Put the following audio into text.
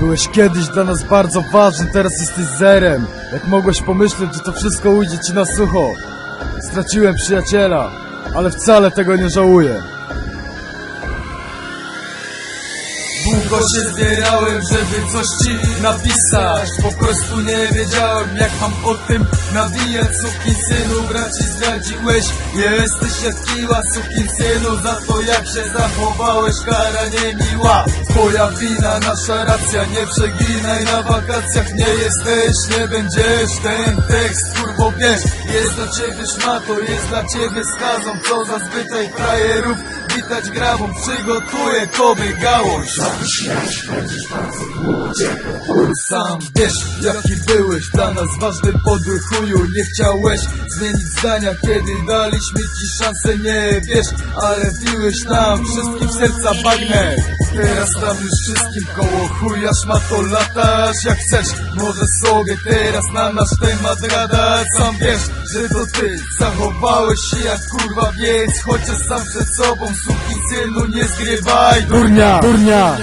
Byłeś kiedyś dla nas bardzo ważny, teraz jesteś zerem. Jak mogłeś pomyśleć, że to wszystko ujdzie ci na sucho? Straciłem przyjaciela, ale wcale tego nie żałuję. Długo się zbierałem, żeby coś ci napisać. Po prostu nie wiedziałem jak mam o tym nawijać. Sukin synu, braci zdradziłeś. Jesteś jak kiła, synu. Za to jak się zachowałeś, kara niemiła. Twoja wina, nasza racja. Nie przeginaj na wakacjach. Nie jesteś, nie będziesz. Ten tekst, kurwo wiesz Jest dla ciebie szmato, jest dla ciebie skazą. Co zazwyczaj frajerów Witać grabą, przygotuję tobie gałąź sam wiesz, jaki byłeś dla nas ważny podły chuju Nie chciałeś zmienić zdania, kiedy daliśmy ci szansę Nie wiesz, ale wbiłeś nam wszystkim serca bagnet Teraz tam już wszystkim koło chuja szmato latasz Jak chcesz, może sobie teraz na nasz temat gadać. Sam wiesz, że to ty zachowałeś się jak kurwa więc Chociaż sam przed sobą suki synu nie zgrywaj. Durnia! Durnia!